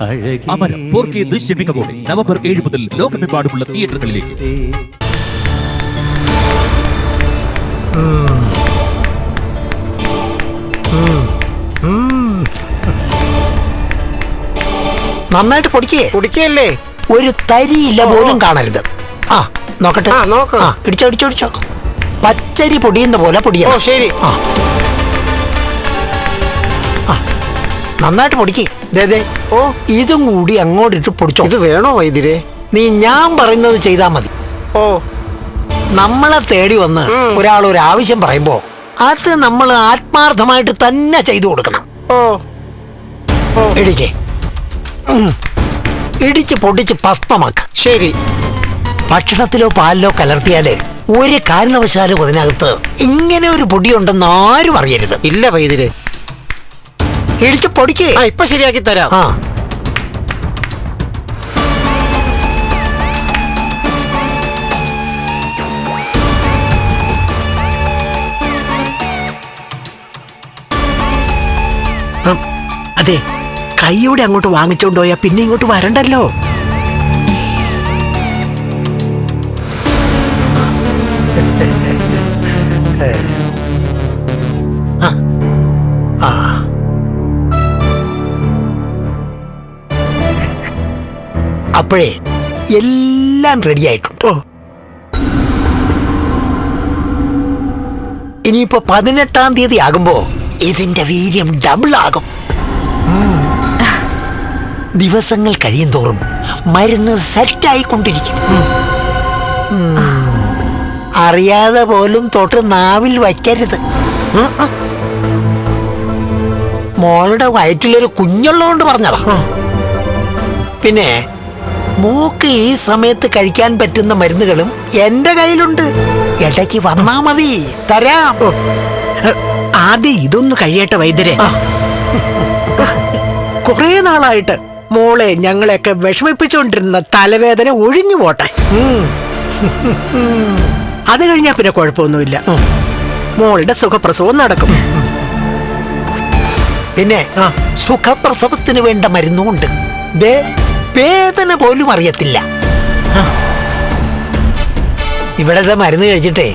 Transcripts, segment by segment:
Amaram four K ദൃശ്യമികവോടെ November ഏഴ് മുതൽ ലോകമെമ്പാടുമുള്ള തിയേറ്ററുകളിലേക്ക്. നന്നായിട്ട് പൊടിക്കേ. പൊടിക്കല്ലേ ഒരു തരിയില്ല പോലും കാണരുത്. ആ നോക്കട്ടെ. ആ, നോക്ക്. ആ ഇടിച്ചോ ഇടിച്ചോ ഇടിച്ചോ. പച്ചരി പൊടിയുന്ന പോലെ പൊടിയ ഓ ശരി. ആ. ആ, നന്നായിട്ട് പൊടിക്കേ. ദേ ദേ. ഓ ഇതും കൂടി അങ്ങോട്ടിട്ട് പൊടിച്ചോ. ഇത് വേണോ വൈദ്യരെ? നീ ഞാൻ പറയുന്നത് ചെയ്താൽ മതി. ഓ. നമ്മളെ തേടി വന്ന് ഒരാൾ ഒരു ആവശ്യം പറയുമ്പോ അത് നമ്മൾ ആത്മാർത്ഥമായിട്ട് തന്നെ ചെയ്തു കൊടുക്കണം. ഓ. ഇടിക്കേ. ഇടിച്ച് പൊട്ടിച്ച് ഭസ്മമാക്ക. ശരി. ഭക്ഷണത്തിലോ പാലിലോ കലർത്തിയാൽ ഒരു കാരണവശാലും അതിനകത്ത് ഇങ്ങനെ ഒരു പൊടിയുണ്ടെന്ന് ആരും അറിയരുത്. ഇല്ല വൈദ്യരെ. ഇടിച്ച് പൊടിക്കേ ആ ഇപ്പൊ ശരിയാക്കി തരാം. ആ. അതെ. കൈയോടെ അങ്ങോട്ട് വാങ്ങിച്ചോണ്ടോയാ പിന്നെ ഇങ്ങോട്ട് വരണ്ടല്ലോ. അപ്പോഴേ എല്ലാം റെഡി ആയിട്ടുണ്ട്. ഇനിയിപ്പോ പതിനെട്ടാം തീയതി ആകുമ്പോ ഇതിന്റെ വീര്യം ഡബിൾ ആകും. ദിവസങ്ങൾ കഴിയും തോറും മരുന്ന് സെറ്റായിക്കൊണ്ടിരിക്കും. അറിയാതെ പോലും തൊട്ട് നാവിൽ വയ്ക്കരുത്. മോളുടെ വയറ്റിലൊരു കുഞ്ഞുള്ളതുകൊണ്ട് പറഞ്ഞതാ. പിന്നെ മൂക്ക് ഈ സമയത്ത് കഴിക്കാൻ പറ്റുന്ന മരുന്നുകളും എന്റെ കയ്യിലുണ്ട്. ഇടയ്ക്ക് വന്നാ മതി. തരാം. ആദ്യം ഇതൊന്ന് കഴിയട്ടെ വൈദ്യരെ. കുറെ നാളായിട്ട് മോളെ ഞങ്ങളെയൊക്കെ വിഷമിപ്പിച്ചുകൊണ്ടിരുന്ന തലവേദന ഒഴിഞ്ഞു പോട്ടെ. അത് കഴിഞ്ഞാ പിന്നെ കുഴപ്പമൊന്നുമില്ല. മോളുടെ സുഖപ്രസവം നടക്കും. പിന്നെ. സുഖപ്രസവത്തിന് വേണ്ട മരുന്നുമുണ്ട്. ദേ വേദന പോലും അറിയത്തില്ല. ഇവിടത്തെ മരുന്ന് കഴിച്ചിട്ടേ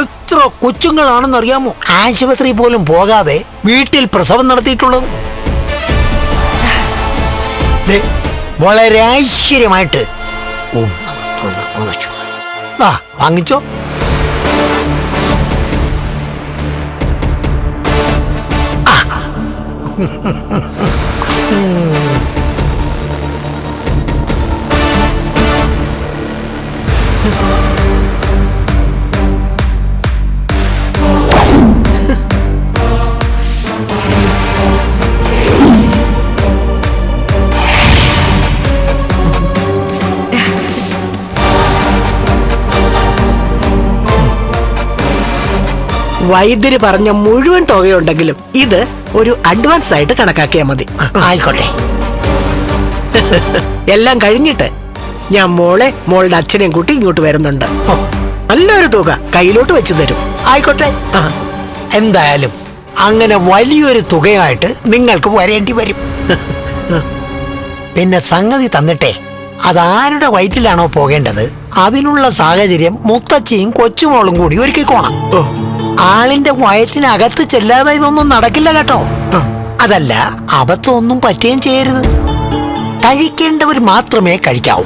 എത്ര കൊച്ചുങ്ങളാണെന്ന് അറിയാമോ ആശുപത്രി പോലും പോകാതെ വീട്ടിൽ പ്രസവം നടത്തിയിട്ടുള്ളത്. വളരെ ഐശ്വര്യമായിട്ട് വാങ്ങിച്ചോ നമഃ ശിവായ. ആ. വൈദ്യര് പറഞ്ഞ മുഴുവൻ തുകയുണ്ടെങ്കിലും ഇത് ഒരു അഡ്വാൻസ് ആയിട്ട് കണക്കാക്കിയാൽ മതി. ആയിക്കോട്ടെ. എല്ലാം കഴിഞ്ഞിട്ട് ഞാൻ മോളെ മോളുടെ അച്ഛനെയും കൂട്ടി ഇങ്ങോട്ട് വരുന്നുണ്ട്. നല്ലൊരു തുക കയ്യിലോട്ട് വെച്ചു തരും. ആയിക്കോട്ടെ. എന്തായാലും അങ്ങനെ വലിയൊരു തുകയായിട്ട് നിങ്ങൾക്ക് വരേണ്ടി വരും. പിന്നെ സംഗതി തന്നിട്ടേ അതാരുടെ വയറ്റിലാണോ പോകേണ്ടത്? അതിനുള്ള സാഹചര്യം മുത്തച്ഛയും കൊച്ചുമോളും കൂടി ഒരുക്കിക്കോണം. ആളിന്റെ വയറ്റിനകത്ത് ചെല്ലാതെ ഇതൊന്നും നടക്കില്ല കേട്ടോ. അതല്ല അബദ്ധമൊന്നും പറ്റുകയും ചെയ്യരുത്. കഴിക്കേണ്ടവർ മാത്രമേ കഴിക്കാവൂ.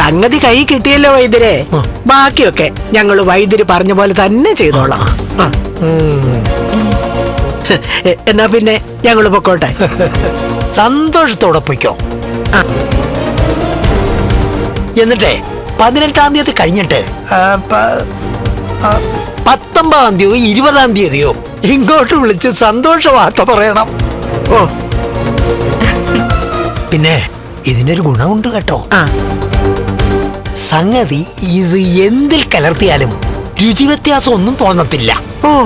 സംഗതി കൈ കിട്ടിയല്ലോ വൈദ്യരെ. ബാക്കിയൊക്കെ ഞങ്ങൾ വൈദ്യര് പറഞ്ഞ പോലെ തന്നെ ചെയ്തോളാം. എന്നാ പിന്നെ ഞങ്ങൾ പൊക്കോട്ടെ. സന്തോഷത്തോടെ പൊയ്ക്കോ. എന്നിട്ടേ പതിനെട്ടാം തീയതി കഴിഞ്ഞിട്ട് പത്തൊമ്പതാം തീയതിയോ ഇരുപതാം തീയതിയോ? ഇങ്ങോട്ട് വിളിച്ച് സന്തോഷ വാർത്ത പറയണം. ഓ. പിന്നെ ഇതിനൊരു ഗുണമുണ്ട് കേട്ടോ. സംഗതി ഇത് എന്തിൽ കലർത്തിയാലും രുചി വ്യത്യാസം ഒന്നും തോന്നത്തില്ല. ഓ.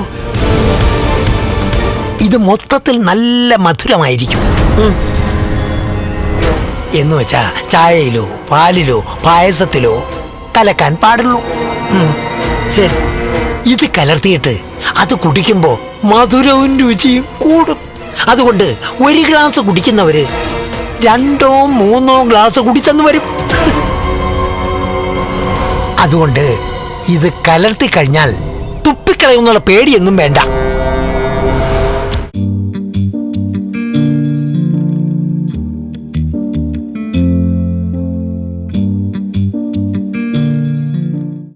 ഇത് മൊത്തത്തിൽ നല്ല മധുരമായിരിക്കും. എന്ന് വെച്ചാ ചായയിലോ പാലിലോ പായസത്തിലോ കലക്കാൻ പാടുള്ളൂ. ശരി. ഇത് കലർത്തിയിട്ട് അത് കുടിക്കുമ്പോ മധുരവും രുചിയും കൂടും. അതുകൊണ്ട് ഒരു ഗ്ലാസ് കുടിക്കുന്നവര് രണ്ടോ മൂന്നോ ഗ്ലാസ് കുടിച്ചെന്ന് വരും. അതുകൊണ്ട് ഇത് കലർത്തി കഴിഞ്ഞാൽ തുപ്പിക്കളയുന്നുള്ള പേടിയൊന്നും വേണ്ട.